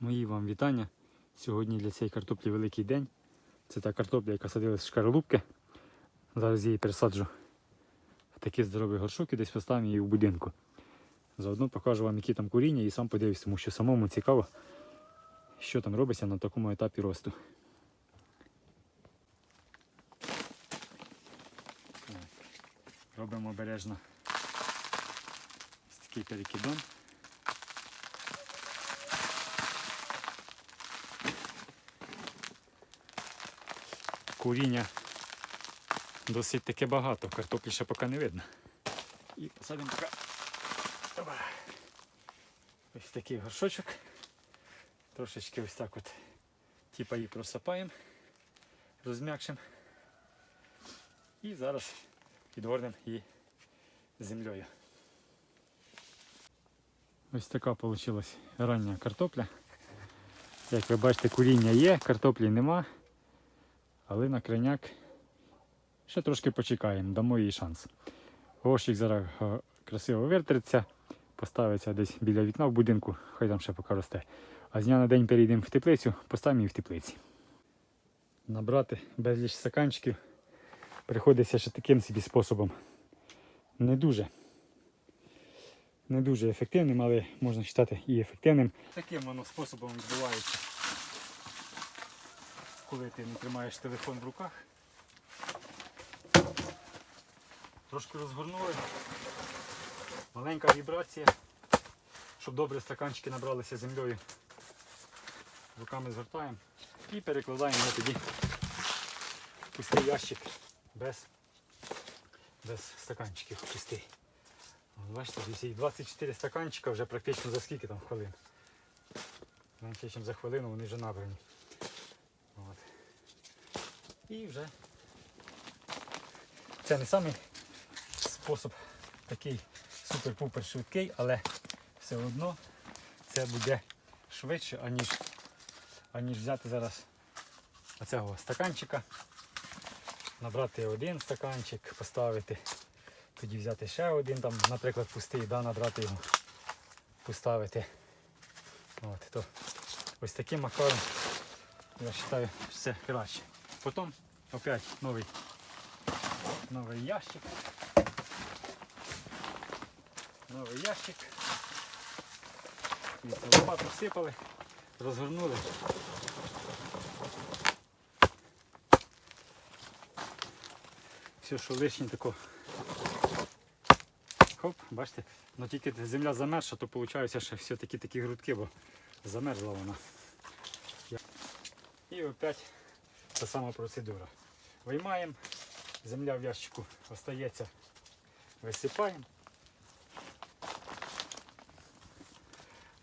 Мої вам вітання. Сьогодні для цієї картоплі великий день. Це та картопля, яка садилась в шкаралупки. Зараз її пересаджу в такі здорові горшок і десь поставлю її в будинку. Заодно покажу вам, які там коріння, і сам подивлюсь, тому що самому цікаво, що там робиться на такому етапі росту. Робимо обережно ось такий перекидон. Куріння досить таки багато, картоплі ще поки не видно. І посадимо поки. Ось такий горшочок. Трошечки ось так от типа її просапаємо, розм'якшимо. І зараз підгорнемо її землею. Ось така вийшла рання картопля. Як ви бачите, куріння є, картоплі нема. Але на криняк ще трошки почекаємо, дамо їй шанс. Горщик зараз е, красиво вертиться, поставиться десь біля вікна в будинку, хай там ще поки росте. А з дня на день перейдемо в теплицю, поставимо її в теплиці. Набрати безліч стаканчиків приходиться ще таким собі способом. Не дуже. Не дуже ефективним, але можна вважати і ефективним. Таким воно способом відбувається коли ти не тримаєш телефон в руках. Трошки розгорнули. Маленька вібрація, щоб добре стаканчики набралися землею. Руками згортаємо і перекладаємо його тоді пустий ящик без, без стаканчиків пустий. Бачите, 24 стаканчика вже практично за скільки там хвилин. Менше, ніж за хвилину вони вже набрані. І вже це не самий спосіб такий супер-пупер швидкий, але все одно це буде швидше, аніж, аніж взяти зараз оцього стаканчика, набрати один стаканчик, поставити, тоді взяти ще один, там, наприклад, пустий, да, набрати його, поставити. От, то ось таким макаром я вважаю все краще. Потім опять новий, новий ящик. Новий ящик. І лопату всипали, розгорнули. Все, що лишнє тако. Хоп, бачите, ну тільки земля замерзша, то виходить, що все такі такі грудки, бо замерзла вона. І опять та сама процедура. Виймаємо, земля в ящику остається, висипаємо.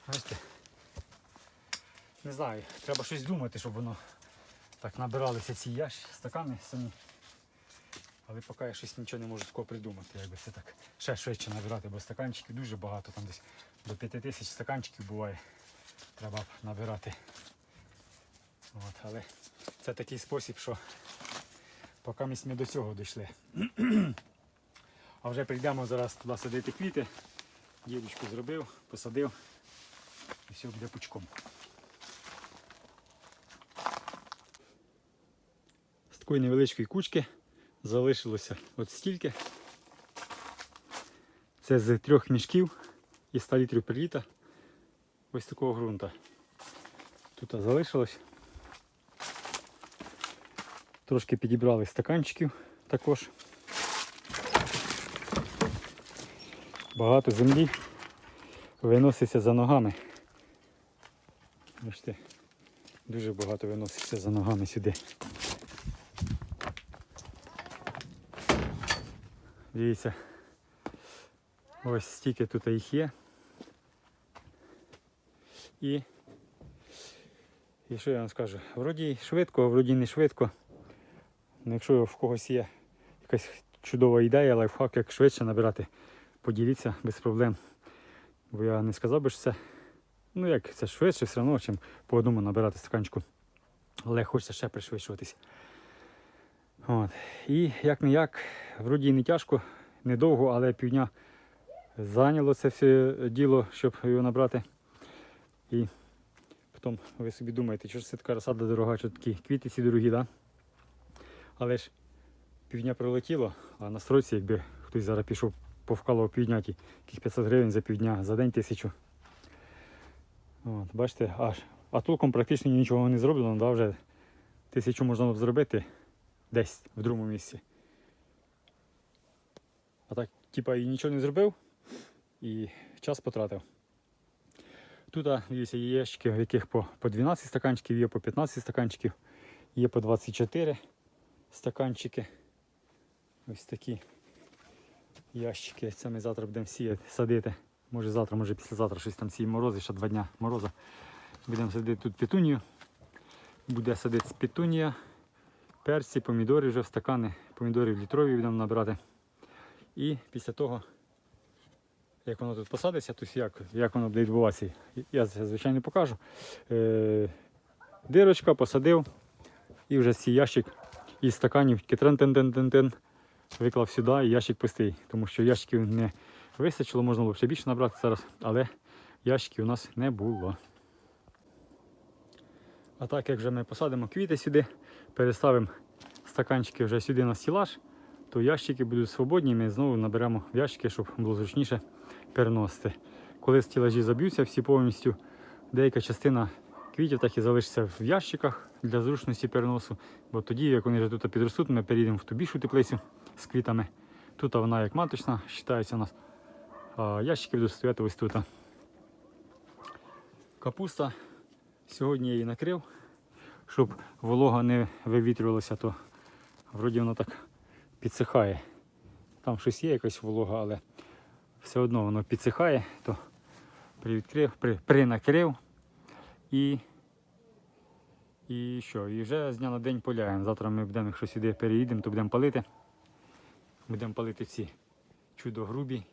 Бачите? Не знаю, треба щось думати, щоб воно так набиралися ці ящики, стакани самі. Але поки я щось нічого не можу такого придумати, якби це так ще швидше набирати, бо стаканчиків дуже багато, там десь до 5 тисяч стаканчиків буває. Треба набирати. От, але це такий спосіб, що поки ми до цього дійшли. а вже прийдемо зараз туди садити квіти. Дідочку зробив, посадив і все буде пучком. З такої невеличкої кучки залишилося от стільки. Це з трьох мішків і 100 літрів per літа. Ось такого ґрунта. Тут залишилось. Трошки підібрали стаканчиків також. Багато землі виноситься за ногами. Бачите, дуже багато виноситься за ногами сюди. Дивіться, ось стільки тут їх є. І, і що я вам скажу? Вроді швидко, а вроді не швидко. Ну, якщо в когось є якась чудова ідея, лайфхак, як швидше набирати, поділіться без проблем. Бо я не сказав би, що це, ну як це швидше все одно, чим по одному набирати стаканчику. Але хочеться ще пришвидшуватись. От. І як не як, вроді не тяжко, недовго, але півдня зайняло це все діло, щоб його набрати. І Раптом ви собі думаєте, що ж це така розсада дорога, що такі квіти ці дорогі, да? Але ж півдня прилетіло, а на стройці, якби хтось зараз пішов повкалував півдняті, яких 500 гривень за півдня, за день тисячу. От, бачите, аж. А толком практично нічого не зроблено, да, вже тисячу можна б зробити десь в другому місці. А так, типа, і нічого не зробив і час потратив. Тут, дивіться, є ящики, в яких по, по 12 стаканчиків, є по 15 стаканчиків, є по 24 стаканчики. Ось такі ящики. Це ми завтра будемо сіяти, садити. Може завтра, може післязавтра щось там сіє морози, ще два дня мороза. Будемо садити тут петунію. Буде садити петунія, перці, помідори вже в стакани, помідорів літрові будемо набирати. І після того, як воно тут посадиться, то як, як воно буде відбуватися, я звичайно покажу. Е, дирочка посадив і вже цей ящик із стаканів трен тен тен тен тен виклав сюди і ящик пустий, тому що ящиків не вистачило, можна було ще більше набрати зараз, але ящиків у нас не було. А так як вже ми посадимо квіти сюди, переставимо стаканчики вже сюди на стілаж, то ящики будуть свободні, ми знову наберемо ящики, щоб було зручніше переносити. Коли стілажі заб'ються всі повністю, деяка частина квітів так і залишиться в ящиках для зручності переносу, бо тоді, як вони вже тут підростуть, ми перейдемо в ту більшу теплицю з квітами. Тут вона як маточна, вважається у нас. А ящики будуть стояти ось тут. Капуста. Сьогодні я її накрив, щоб волога не вивітрювалася, то вроді воно так підсихає. Там щось є якась волога, але все одно воно підсихає, то привідкрив, при, принакрив і, і що? І вже з дня на день поляємо. Завтра ми будемо, якщо сюди переїдемо, то будемо палити. Будемо палити ці чудо грубі.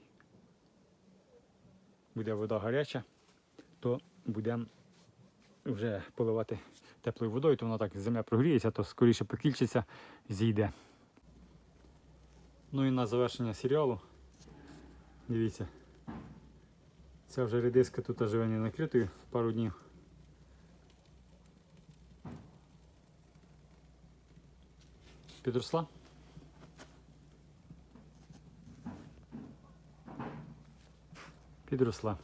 Буде вода гаряча, то будемо вже поливати теплою водою, то вона так земля прогріється, то скоріше покільчиться, зійде. Ну і на завершення серіалу. Дивіться. Ця вже редиска тут живе не накритою пару днів. Підросла. Підросла.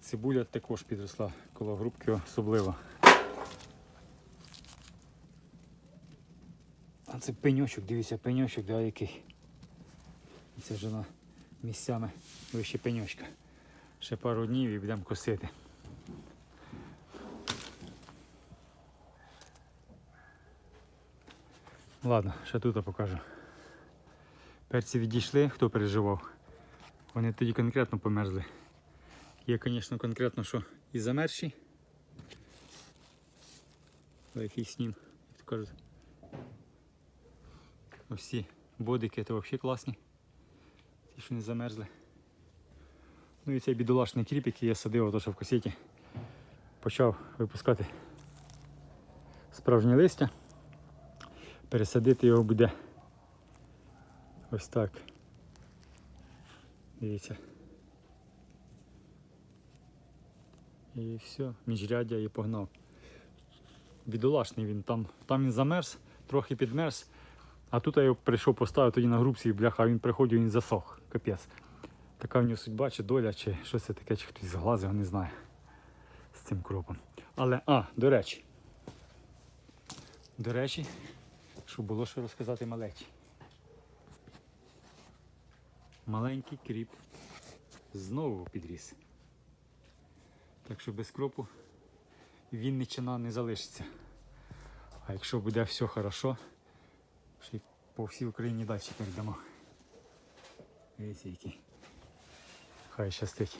Цибуля також підросла коло грубки особливо. А це пеньочок, дивіться, пеньочок, да, який. Це вже на місцями вище пеньочка. Ще пару днів і будемо косити. Ладно, ще тут покажу. Перці відійшли, хто переживав. Вони тоді конкретно померзли. Є, звісно, конкретно, що і замерзші. Який снім, як то кажуть. Ці бодики то взагалі класні. Ті, що не замерзли. Ну і цей бідолашний кріп, який я садив, ото що в касеті, почав випускати справжнє листя. Пересадити його буде ось так. Дивіться. І все, міжряддя і погнав. Бідолашний він, там, там він замерз, трохи підмерз, а тут я його прийшов поставив тоді на грубці, бляха, а він приходив, він засох, капець. Така в нього судьба, чи доля, чи щось це таке, чи хтось зглазив, не знаю. З цим кропом. Але, а, до речі. До речі, щоб було що розказати малечі. Маленький кріп знову підріс. Так що без кропу Вінничина не залишиться. А якщо буде все хорошо, ще й по всій Україні далі передамо. Дивіться який. Хай щастить.